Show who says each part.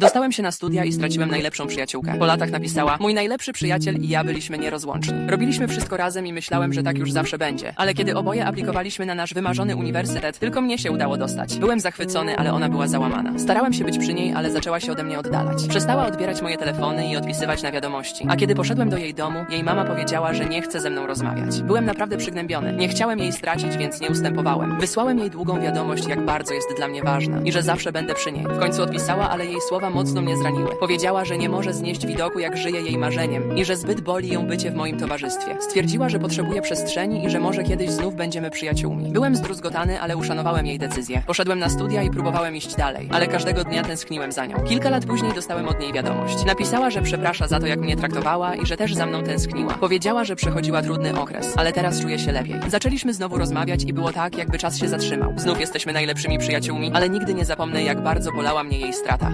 Speaker 1: Dostałem się na studia i straciłem najlepszą przyjaciółkę. Po latach napisała: Mój najlepszy przyjaciel i ja byliśmy nierozłączni. Robiliśmy wszystko razem i myślałem, że tak już zawsze będzie. Ale kiedy oboje aplikowaliśmy na nasz wymarzony uniwersytet, tylko mnie się udało dostać. Byłem zachwycony, ale ona była załamana. Starałem się być przy niej, ale zaczęła się ode mnie oddalać. Przestała odbierać moje telefony i odpisywać na wiadomości. A kiedy poszedłem do jej domu, jej mama powiedziała, że nie chce ze mną rozmawiać. Byłem naprawdę przygnębiony. Nie chciałem jej stracić, więc nie ustępowałem. Wysłałem jej długą wiadomość, jak bardzo jest dla mnie ważna i że zawsze będę przy niej. W końcu odpisała, ale jej słowa mocno mnie zraniły. Powiedziała, że nie może znieść widoku, jak żyje jej marzeniem i że zbyt boli ją bycie w moim towarzystwie. Stwierdziła, że potrzebuje przestrzeni i że może kiedyś znów będziemy przyjaciółmi. Byłem zdruzgotany, ale uszanowałem jej decyzję. Poszedłem na studia i próbowałem iść dalej, ale każdego dnia tęskniłem za nią. Kilka lat później dostałem od niej wiadomość. Napisała, że przeprasza za to, jak mnie traktowała i że też za mną tęskniła. Powiedziała, że przechodziła trudny okres, ale teraz czuje się lepiej. Zaczęliśmy znowu rozmawiać i było tak, jakby czas się zatrzymał. Znów jesteśmy najlepszymi przyjaciółmi, ale nigdy nie zapomnę, jak bardzo bolała mnie jej strata.